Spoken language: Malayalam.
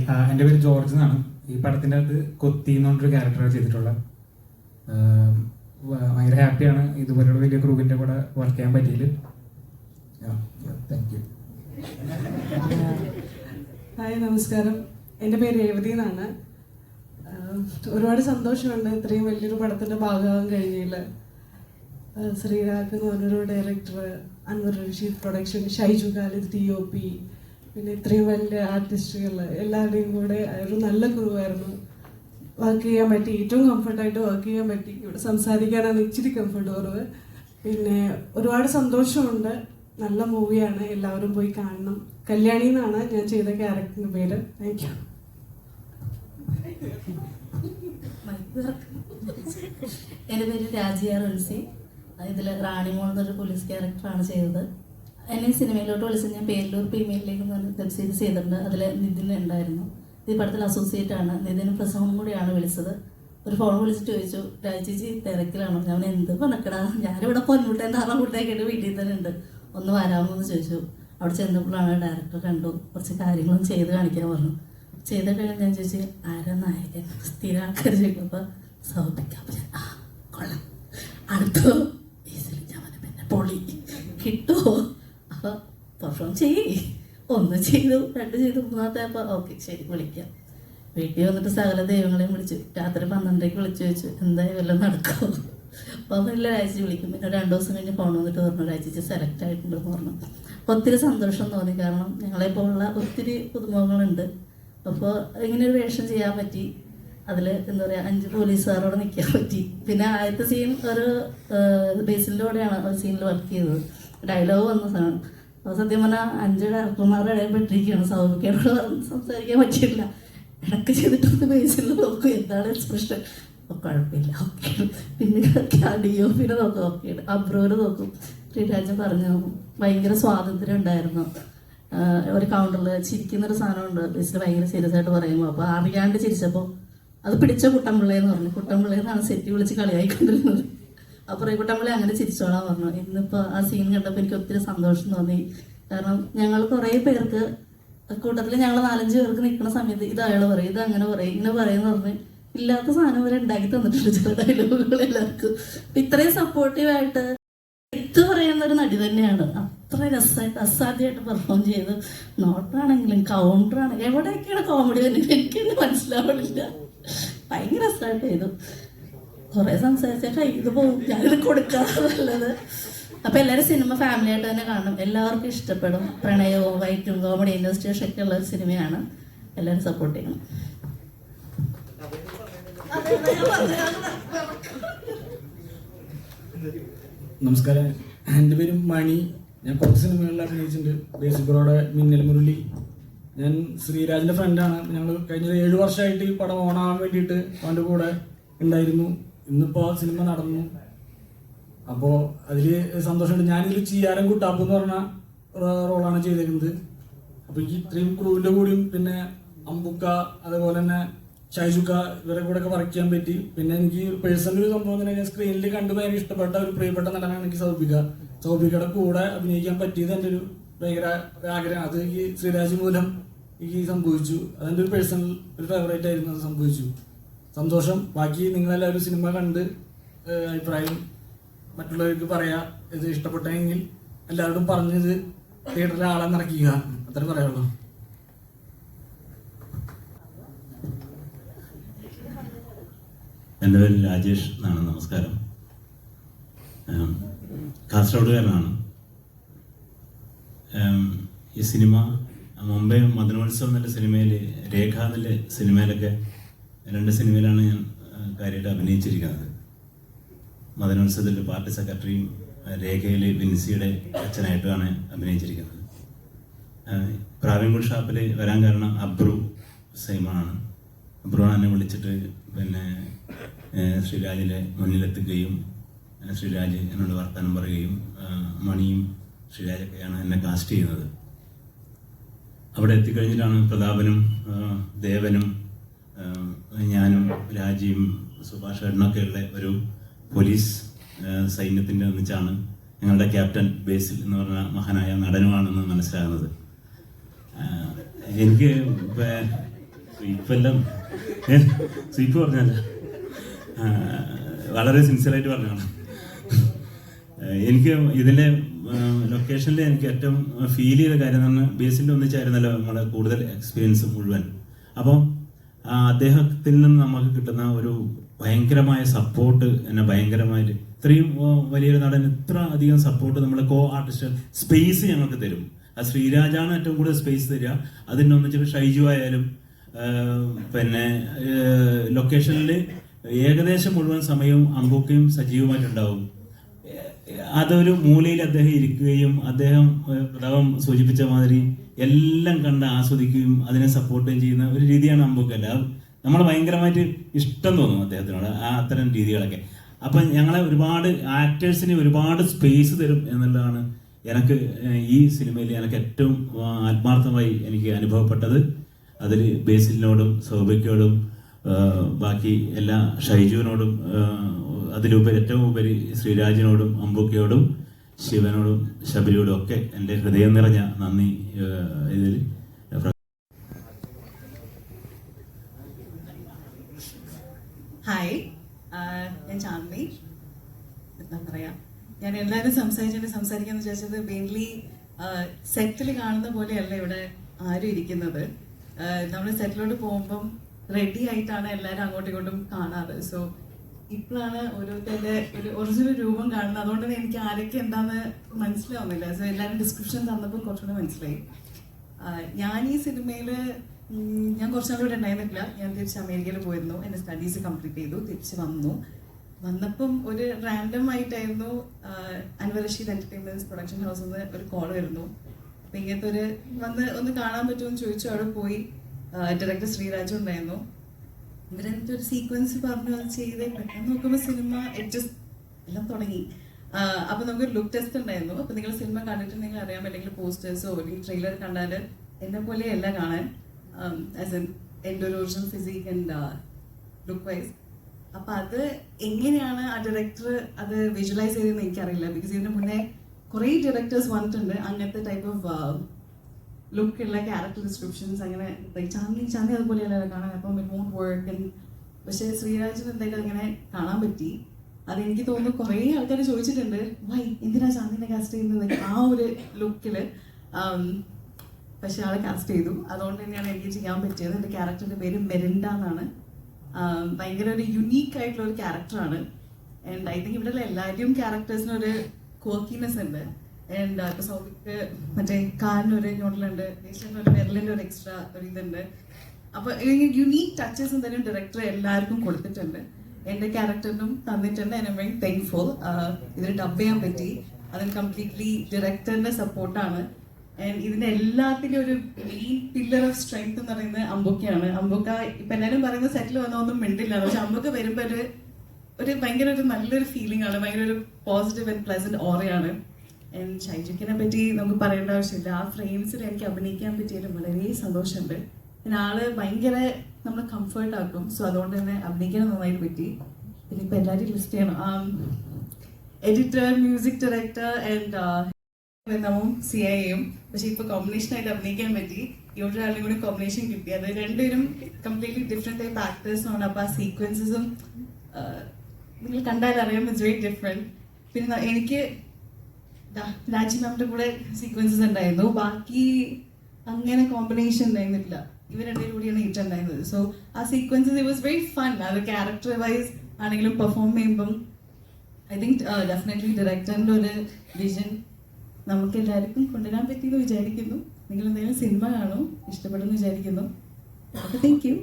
ഹായ് എന്റെ പേര് ജോർജ് എന്നാണ്. ഈ പടത്തിന്റെ അകത്ത് കൊത്തി എന്ന് പറഞ്ഞൊരു ക്യാരക്ടർ ചെയ്തിട്ടുള്ള ആം, വ- ഭയങ്കര ഹാപ്പിയാണ് ഇതുപോലെയുള്ള വലിയ ക്രൂവിന്റെ കൂടെ വർക്ക് ചെയ്യാൻ പറ്റിയില്ല. താങ്ക് യു ഹായ് നമസ്കാരം. എന്റെ പേര് രേവതി എന്നാണ്. ഒരുപാട് സന്തോഷമുണ്ട് ഇത്രയും വലിയൊരു പടത്തിന്റെ ഭാഗമാകാൻ കഴിഞ്ഞതിൽ. ശ്രീരാഗ് എന്ന് പറഞ്ഞൊരു director Anwar Rasheed production Shyju Khalid D O P പിന്നെ ഇത്രയും വലിയ ആർട്ടിസ്റ്റുകൾ എല്ലാവരുടെയും കൂടെ ഒരു നല്ല ക്രൂ വർക്ക് ചെയ്യാൻ പറ്റി ഏറ്റവും കംഫർട്ടായിട്ട് വർക്ക് ചെയ്യാൻ പറ്റി. ഇവിടെ സംസാരിക്കാനാണ് ഇച്ചിരി കംഫർട്ട് കുറവ്. പിന്നെ ഒരുപാട് സന്തോഷമുണ്ട്. നല്ല മൂവിയാണ് എല്ലാവരും പോയി കാണണം. കല്യാണി എന്നാണ് ഞാൻ ചെയ്ത ക്യാരക്ടറിന്റെ പേര്. താങ്ക് യു എന്റെ പേര് രാജിയ റൻസി ഇതിൽ റാണിമോൾ എന്നൊരു പോലീസ് ക്യാരക്ടറാണ് ചെയ്തത്. എന്നെ സിനിമയിലോട്ട് വിളിച്ച് ഞാൻ പേരിലൂർ പ്രീമിയറിലേക്ക് വെബ്സൈറ്റ് ചെയ്തിട്ടുണ്ട്. അതിൽ നിതിൻ ഉണ്ടായിരുന്നു. ഈ പടത്തിൽ അസോസിയേറ്റ് ആണ്. നിതിനും പ്രസംഗം കൂടിയാണ് വിളിച്ചത്. ഒരു ഫോൺ വിളിച്ചിട്ട് ചോദിച്ചു രാജിജി തിരക്കിലാണോ? ഞാൻ എന്ത് പണക്കടാ? ഞാനിവിടെ പൊന്മുട്ടേന്റെ ആറാം മുട്ടയൊക്കെ വീട്ടിൽ തന്നെ ഉണ്ട്. ഒന്ന് വരാമോ? എന്ന് ചോദിച്ചു. അവിടെ ചെന്നപ്പോഴാണ് ഡയറക്ടർ കണ്ടു കുറച്ച് കാര്യങ്ങളും ചെയ്ത് കാണിക്കാൻ പറഞ്ഞു. ചെയ്ത കഴിഞ്ഞാൽ ഞാൻ ചോദിച്ചു ആരാ നായകൻ? സ്ഥിര ആൾക്കാർ ചോദിക്കുമ്പോൾ സൗഭിക്കാം ആ കൊള്ളാം. അടുത്തു ഞാൻ പിന്നെ പൊളി. കിട്ടുമോ അപ്പോൾ പെർഫോം ചെയ്യേ. ഒന്ന് ചെയ്തു രണ്ട് ചെയ്തു മൂന്നാമത്തെ അപ്പോൾ ഓക്കെ ശരി വിളിക്കാം. വീട്ടിൽ വന്നിട്ട് സകല ദൈവങ്ങളെയും വിളിച്ചു. രാത്രി പന്ത്രണ്ടരയ്ക്ക് വിളിച്ചു വെച്ചു എന്തായാലും വല്ലതും അപ്പോൾ എല്ലാ ഒരാഴ്ച വിളിക്കും. പിന്നെ രണ്ടു ദിവസം കഴിഞ്ഞ് ഫോൺ വന്നിട്ട് പറഞ്ഞു ഒരാഴ്ച സെലക്ട് ആയിട്ടുണ്ടെന്ന് പറഞ്ഞു. ഒത്തിരി സന്തോഷം തോന്നി. കാരണം ഞങ്ങളെപ്പോലുള്ള ഒത്തിരി പുതുമുഖങ്ങളുണ്ട്. അപ്പോൾ ഇങ്ങനെ ഒരു വേഷം ചെയ്യാൻ പറ്റി. അതിൽ എന്താ പറയുക അഞ്ച് പോലീസുകാരോട് നിൽക്കാൻ പറ്റി. പിന്നെ ആദ്യത്തെ സീൻ ഒരു ബേസിന്റെ കൂടെയാണ് സീനിൽ വർക്ക് ചെയ്തത്. ഡയലോഗ് വന്ന സാധനം. അപ്പോൾ സത്യം പറഞ്ഞാൽ അഞ്ച് ഡയറക്ടർമാരുടെ ഇടയിൽ പെട്ടിരിക്കുകയാണ്. സൗഭിക്കാനോട് സംസാരിക്കാൻ പറ്റിയില്ല ഇടയ്ക്ക് ചെയ്തിട്ടൊന്ന് ബേസിൽ നോക്കും എന്താണ് എക്സ്പ്രഷൻ അപ്പോൾ കുഴപ്പമില്ല. ഓക്കെ പിന്നെ ഡി ഒ പിന്നെ നോക്കും. ഓക്കെ അബ്രോര് നോക്കും. ശ്രീരാജൻ പറഞ്ഞു ഭയങ്കര സ്വാതന്ത്ര്യം ഉണ്ടായിരുന്നു. ഒരു കൗണ്ടറിൽ ചിരിക്കുന്ന ഒരു സാധനമുണ്ട്. ബേസിൽ ഭയങ്കര സീരിയസ് ആയിട്ട് പറയുമ്പോൾ അപ്പോൾ അറിയാണ്ട് ചിരിച്ചപ്പോൾ അത് പിടിച്ച കുട്ടമ്പിള്ളയെന്ന് പറഞ്ഞു. കുട്ടമ്പിള്ളയെന്നാണ് സെറ്റി വിളിച്ച് കളിയായിക്കൊണ്ടിരുന്നത് അപ്പോൾ ഈ കുട്ടമ്പിള്ളി അങ്ങനെ ചിരിച്ചോളാൻ പറഞ്ഞു ഇന്നിപ്പോ ആ സീൻ കണ്ടപ്പോൾ എനിക്ക് ഒത്തിരി സന്തോഷം തോന്നി. കാരണം ഞങ്ങൾ കുറേ പേർക്ക് കൂട്ടത്തിൽ ഞങ്ങൾ നാലഞ്ച് പേർക്ക് നിൽക്കുന്ന സമയത്ത് ഇത് അയാൾ പറയും ഇത് അങ്ങനെ പറയും ഇങ്ങനെ പറയുന്ന പറഞ്ഞ് ഇല്ലാത്ത സാധനം വരെ ഉണ്ടാക്കി തന്നിട്ടുണ്ട് ചില ഡയലോഗുകൾ എല്ലാവർക്കും. ഇത്രയും സപ്പോർട്ടീവായിട്ട് എടുത്തു പറയുന്ന ഒരു നടി തന്നെയാണ്. അത്ര രസമായിട്ട് അസാധ്യമായിട്ട് പെർഫോം ചെയ്ത്. നോട്ടാണെങ്കിലും കൗണ്ടറാണെങ്കിലും എവിടെയൊക്കെയാണ് കോമഡി തന്നെ എനിക്ക് മനസ്സിലാവണില്ല. ഭയങ്കര രസമായിട്ട് ചെയ്തു. കുറെ സംസാരിച്ച കയ്യിൽ പോകും ഞാനിത് കൊടുക്കാറുള്ളത് അപ്പം എല്ലാവരും സിനിമ ഫാമിലി ആയിട്ട് തന്നെ കാണണം. എല്ലാവർക്കും ഇഷ്ടപ്പെടും. പ്രണയവും വൈറ്റും കോമഡി ഇൻഡസ്ട്രിയേഷൻ ഒക്കെ ഉള്ള സിനിമയാണ്. എല്ലാവരും സപ്പോർട്ട് ചെയ്യണം. നമസ്കാരം. എന്റെ പേര് മണി. ഞാൻ കുറച്ച് സിനിമകളിൽ അഭിനയിച്ചിട്ടുണ്ട്. ബേസിക് മിന്നൽ മുരളി. ഞാൻ ശ്രീരാജിന്റെ ഫ്രണ്ടാണ് ഞങ്ങൾ കഴിഞ്ഞ ഏഴ് വർഷമായിട്ട് ഈ പടം ഓണാവാൻ വേണ്ടിയിട്ട് അവന്റെ കൂടെ ഉണ്ടായിരുന്നു. ഇന്നിപ്പോൾ ആ സിനിമ നടന്നു. അപ്പോൾ അതിൽ സന്തോഷമുണ്ട്. ഞാനിതിൽ ചീയാരം കുട്ടാപ്പ് എന്ന് പറഞ്ഞ റോളാണ് ചെയ്തിരുന്നത് അപ്പോൾ എനിക്ക് ഇത്രയും ക്രൂവിന്റെ കൂടിയും പിന്നെ അമ്പുക്ക അതേപോലെ തന്നെ ഷൈജുക്ക ഇവരെ കൂടെ ഒക്കെ വർക്ക് ചെയ്യാൻ പറ്റി. പിന്നെ എനിക്ക് പേഴ്സണൽ ഒരു സംഭവം തന്നെ ഞാൻ സ്ക്രീനിൽ കണ്ടു ഭയങ്കര ഇഷ്ടപ്പെട്ട ഒരു പ്രിയപ്പെട്ട നടനാണ് എനിക്ക് സൗഭിക സൗഭികയുടെ കൂടെ അഭിനയിക്കാൻ പറ്റിയത് എന്റെ ഒരു ഭയങ്കര ആഗ്രഹം. അത് ഈ ശ്രീരാജ് മൂലം എനിക്ക് സംഭവിച്ചു. അതെന്റെ ഒരു പേഴ്സണൽ ഒരു ഫേവറേറ്റ് ആയിരുന്നു അത് സംഭവിച്ചു. സന്തോഷം. ബാക്കി നിങ്ങളെല്ലാവരും സിനിമ കണ്ട് അഭിപ്രായം മറ്റുള്ളവർക്ക് പറയാ ഇത് ഇഷ്ടപ്പെട്ടെങ്കിൽ എല്ലാവരോടും പറഞ്ഞത് തിയേറ്ററിലെ ആളെ നിറയ്ക്കുക. അത്രേ പറയുള്ളൂ. എന്റെ പേര് രാജേഷ് എന്നാണ്. നമസ്കാരം. കാസർഗോഡ് കാസർഗോഡുകാരനാണ്. ഈ സിനിമ മുംബൈ മദനോത്സവം എന്നുള്ള സിനിമയിൽ രേഖ എന്നുള്ള സിനിമയിലൊക്കെ രണ്ട് സിനിമയിലാണ് ഞാൻ കാര്യമായിട്ട് അഭിനയിച്ചിരിക്കുന്നത്. മദനോത്സവത്തിൽ പാർട്ടി സെക്രട്ടറിയും രേഖയിൽ ബിൻസിയുടെ അച്ഛനായിട്ടുമാണ് അഭിനയിച്ചിരിക്കുന്നത്. ഉം, പ്രാവീൺകുൾ ഷാപ്പിൽ വരാൻ കാരണം അബ്രു സൈമാണ് അബ്രുവാണ് എന്നെ വിളിച്ചിട്ട് പിന്നെ ശ്രീരാജിന്റെ മുന്നിലെത്തുകയും ശ്രീരാജ് എന്നോട് വർത്തമാനം പറയുകയും മണിയും ശ്രീരാജൊക്കെയാണ് എന്നെ കാസ്റ്റ് ചെയ്യുന്നത്. അവിടെ എത്തിക്കഴിഞ്ഞിട്ടാണ് പ്രതാപനും ദേവനും ഞാനും രാജയും സുഭാഷ് ഏട്ടനൊക്കെയുള്ള ഒരു പോലീസ് സൈന്യത്തിന്റെ ഒന്നിച്ചാണ് ഞങ്ങളുടെ ക്യാപ്റ്റൻ ബേസിൽ എന്ന് പറഞ്ഞ മഹാനായ നടനുമാണെന്ന് മനസ്സിലാകുന്നത്. എനിക്ക് സ്വീപ്പെല്ലാം സ്വീപ്പ് പറഞ്ഞല്ല. വളരെ സിൻസിയറായിട്ട് പറഞ്ഞാണ് എനിക്ക് ഇതിലെ ലൊക്കേഷനിൽ എനിക്ക് ഏറ്റവും ഫീൽ ചെയ്ത കാര്യം എന്ന് പറഞ്ഞാൽ ബേസിന്റെ ഒന്നിച്ചായിരുന്നല്ലോ നമ്മുടെ കൂടുതൽ എക്സ്പീരിയൻസ് മുഴുവൻ. അപ്പം ആ, അദ്ദേഹത്തിൽ നിന്ന് നമുക്ക് കിട്ടുന്ന ഒരു ഭയങ്കരമായ സപ്പോർട്ട് എന്നെ ഭയങ്കരമായിട്ട് ഇത്രയും വലിയൊരു നടൻ ഇത്ര അധികം സപ്പോർട്ട് നമ്മുടെ കോ ആർട്ടിസ്റ്റ് സ്പേസ് ഞങ്ങൾക്ക് തരും. ആ ശ്രീരാജാണ് ഏറ്റവും കൂടുതൽ സ്പേസ് തരിക. അതിനൊന്നിച്ചിട്ട് ഷൈജു ആയാലും പിന്നെ ലൊക്കേഷനിൽ ഏകദേശം മുഴുവൻ സമയവും അമ്പൂക്കയും സജീവമായിട്ടുണ്ടാവും അതൊരു മൂലയിൽ അദ്ദേഹം ഇരിക്കുകയും അദ്ദേഹം പ്രതാപം സൂചിപ്പിച്ച മാതിരി എല്ലാം കണ്ട് ആസ്വദിക്കുകയും അതിനെ സപ്പോർട്ടുകയും ചെയ്യുന്ന ഒരു രീതിയാണ് അമ്പൂക്കല്ല നമ്മൾ ഭയങ്കരമായിട്ട് ഇഷ്ടം തോന്നും അദ്ദേഹത്തിനോട് ആ അത്തരം രീതികളൊക്കെ. അപ്പം ഞങ്ങളെ ഒരുപാട് ആക്ടേഴ്സിന് ഒരുപാട് സ്പേസ് തരും എന്നുള്ളതാണ് എനിക്ക് ഈ സിനിമയിൽ എനിക്ക് ഏറ്റവും ആത്മാർത്ഥമായി എനിക്ക് അനുഭവപ്പെട്ടത്. അതിൽ ബേസിലിനോടും സൗഭിക്കോടും ബാക്കി എല്ലാ ഷൈജുവിനോടും അതിലുപരി ഏറ്റവും ഉപരി ശ്രീരാജിനോടും അമ്പുക്കയോടും ശിവനോടും ശബരിയോടും ഒക്കെ എന്റെ ഹൃദയം നിറഞ്ഞ നന്ദി ഇതിൽ. ഹായ് ഞാൻ ചാന്ദി. എന്താ പറയാ? ഞാൻ എല്ലാവരും സംസാരിച്ചിട്ട് സംസാരിക്കാന്ന് വിചാരിച്ചത് മെയിൻലി സെറ്റിൽ കാണുന്ന പോലെയല്ല ഇവിടെ ആരും ഇരിക്കുന്നത്. നമ്മൾ സെറ്റിലോട്ട് പോകുമ്പം റെഡി ആയിട്ടാണ് എല്ലാവരും അങ്ങോട്ടും ഇങ്ങോട്ടും കാണാറ്. സോ ഇപ്പോഴാണ് ഓരോരുത്തരുടെ ഒരു ഒറിജിനൽ രൂപം കാണുന്നത്. അതുകൊണ്ട് തന്നെ എനിക്ക് ആരൊക്കെ എന്താന്ന് മനസ്സിലാവുന്നില്ല. സോ എല്ലാവരും ഡിസ്ക്രിപ്ഷൻ തന്നപ്പോൾ കുറച്ചുകൂടെ മനസ്സിലായി. ഞാൻ ഈ സിനിമയിൽ ഞാൻ കുറച്ചാൾ ഇവിടെ ഉണ്ടായിരുന്നില്ല ഞാൻ തിരിച്ച് അമേരിക്കയിൽ പോയിരുന്നു. എന്റെ സ്റ്റഡീസ് കംപ്ലീറ്റ് ചെയ്തു. തിരിച്ച് വന്നു. വന്നപ്പം ഒരു റാൻഡം ആയിട്ടായിരുന്നു അൻവർഷീദ് എന്റർടൈൻമെന്റ്സ് പ്രൊഡക്ഷൻ ഹൗസിൽ നിന്ന് ഒരു കോൾ വരുന്നു. അപ്പം ഇങ്ങനത്തെ ഒരു വന്ന് ഒന്ന് കാണാൻ പറ്റുമെന്ന് ചോദിച്ചു. അവിടെ പോയി ഡയറക്ടർ ശ്രീരാജു ഉണ്ടായിരുന്നു. ഇവരെന്നിട്ട് ഒരു സീക്വൻസ് പറഞ്ഞു അത് ചെയ്ത് പെട്ടെന്ന് നോക്കുമ്പോൾ സിനിമ അഡ്ജസ്റ്റ് എല്ലാം തുടങ്ങി. അപ്പൊ നമുക്ക് ലുക്ക് ടെസ്റ്റ് ഉണ്ടായിരുന്നു. അപ്പൊ നിങ്ങൾ സിനിമ കണ്ടിട്ടുണ്ടെങ്കിൽ അറിയാൻ അല്ലെങ്കിൽ പോസ്റ്റേഴ്സോ അല്ലെങ്കിൽ ട്രെയിലർ കണ്ടാൽ എന്നെ പോലെയല്ല കാണാൻ. ആസ് എൻ എന്റെ ഒരു original physique and look wise അപ്പൊ അത് എങ്ങനെയാണ് ആ ഡയറക്ടർ അത് വിഷ്വലൈസ് ചെയ്തതെന്ന് എനിക്കറിയില്ല. ബിക്കോസ് ഇതിന് മുന്നേ കുറേ ഡയറക്ടേഴ്സ് വന്നിട്ടുണ്ട്. അങ്ങനത്തെ ടൈപ്പ് ഓഫ് ലുക്കുള്ള ക്യാരക്ടർ ഡിസ്ക്രിപ്ഷൻസ് അങ്ങനെ ചാന്ദി ചാന്ദി അതുപോലെയല്ല കാണാൻ അപ്പം ഇറ്റ് വോണ്ട് വർക്ക് പക്ഷേ ശ്രീരാജിന് എന്തായാലും അങ്ങനെ കാണാൻ പറ്റി? അത് എനിക്ക് തോന്നുന്നു കുറേ ആൾക്കാർ ചോദിച്ചിട്ടുണ്ട് വൈ എന്തിനാ ചാന്ദിനെ കാസ്റ്റ് ചെയ്യുന്നത്? ആ ഒരു ലുക്കിൽ പക്ഷെ ആളെ കാസ്റ്റ് ചെയ്തു. അതുകൊണ്ട് തന്നെയാണ് എനിക്ക് ചെയ്യാൻ പറ്റിയത്. എന്റെ ക്യാരക്ടറിന്റെ പേര് മെരിൻഡ എന്നാണ്. ആം, ഭയങ്കര ഒരു യുണീക്ക് ആയിട്ടുള്ള ഒരു ക്യാരക്ടറാണ് ആൻഡ് ഐ തിങ്ക് ഇവിടെയുള്ള എല്ലാവരുടെയും ക്യാരക്ടേഴ്സിനൊരു ക്വർക്കിനെസ് ഉണ്ട്. ആൻഡ് ഇപ്പൊ സൗബിക്ക് മറ്റേ കാലിനൊരു ഞോട്ടലുണ്ട് ദേശിന് ഒരു വിരലിന്റെ ഒരു എക്സ്ട്രാ ഒരു ഇതുണ്ട്. അപ്പൊ യുണീക്ക് ടച്ചസ് എന്തായാലും ഡയറക്ടർ എല്ലാവർക്കും കൊടുത്തിട്ടുണ്ട്. എന്റെ ക്യാരക്ടറിനും തന്നിട്ടുണ്ട് ഐ എം വെരി താങ്ക്ഫുൾ ഇതിന് ഡബ് ചെയ്യാൻ പറ്റി. അതിന് കംപ്ലീറ്റ്ലി ഡയറക്ടറിന്റെ സപ്പോർട്ടാണ് ഇതിന്റെ എല്ലാത്തിലും ഒരു മെയിൻ പില്ലർ ഓഫ് സ്ട്രെങ്ത് എന്ന് പറയുന്നത് അമ്പൊക്കെയാണ് അമ്പൊക്ക ഇപ്പൊ എല്ലാവരും പറയുന്ന സെറ്റിൽ വന്ന ഒന്നും മിണ്ടില്ല. പക്ഷെ അമ്പൊക്ക വരുമ്പോ ഒരു ഒരു ഭയങ്കര ഒരു നല്ലൊരു ഫീലിംഗ് ആണ്. ഭയങ്കര ഒരു പോസിറ്റീവ് ആൻഡ് പ്ലസന്റ് ഓറയാണ് ഷൈജുക്കിനെ പറ്റി നമുക്ക് പറയേണ്ട ആവശ്യമില്ല. ആ ഫ്രെയിംസിൽ എനിക്ക് അഭിനയിക്കാൻ പറ്റിയതിൽ വളരെ സന്തോഷമുണ്ട്. പിന്നെ ആൾ ഭയങ്കര നമ്മളെ കംഫർട്ട് ആക്കും. സോ അതുകൊണ്ട് തന്നെ അഭിനയിക്കാൻ നന്നായിട്ട് പറ്റി. പിന്നെ ഇപ്പൊ എല്ലാവരും ലിസ്റ്റ് ചെയ്യണം. എഡിറ്റർ മ്യൂസിക് ഡയറക്ടർ ആൻഡ് നമ്മും സി ഐയും പക്ഷെ ഇപ്പൊ കോമ്പിനേഷൻ ആയിട്ട് അഭിനയിക്കാൻ പറ്റി. ഇവിടെ ആളും കൂടി കോമ്പിനേഷൻ കിട്ടി. അത് രണ്ടുപേരും കംപ്ലീറ്റ്ലി ഡിഫറെന്റ് ടൈപ്പ് ആക്ടേഴ്സ് ആണ്. അപ്പൊ ആ സീക്വൻസസും നിങ്ങൾ കണ്ടാൽ അറിയാം ഇറ്റ്സ് വെരി ഡിഫറെന്റ് പിന്നെ എനിക്ക് രാജി മാമിന്റെ കൂടെ സീക്വൻസസ് ഉണ്ടായിരുന്നു. ബാക്കി അങ്ങനെ കോമ്പിനേഷൻ ഉണ്ടായിരുന്നില്ല ഇവർ രണ്ടുപേരും കൂടിയാണ് ഹിറ്റ് ഉണ്ടായിരുന്നത്. സോ ആ sequences it was very fun അത് ക്യാരക്ടർ വൈസ് ആണെങ്കിലും പെർഫോം ചെയ്യുമ്പം ഐ തിങ്ക് ഡെഫിനറ്റ്ലി ഡയറക്ടറിന്റെ ഒരു വിഷൻ നമുക്ക് എല്ലാവർക്കും കൊണ്ടുവരാൻ പറ്റിയെന്ന് വിചാരിക്കുന്നു. നിങ്ങൾ എന്തെങ്കിലും സിനിമ കാണും ഇഷ്ടപ്പെടുമെന്ന് വിചാരിക്കുന്നു. Thank you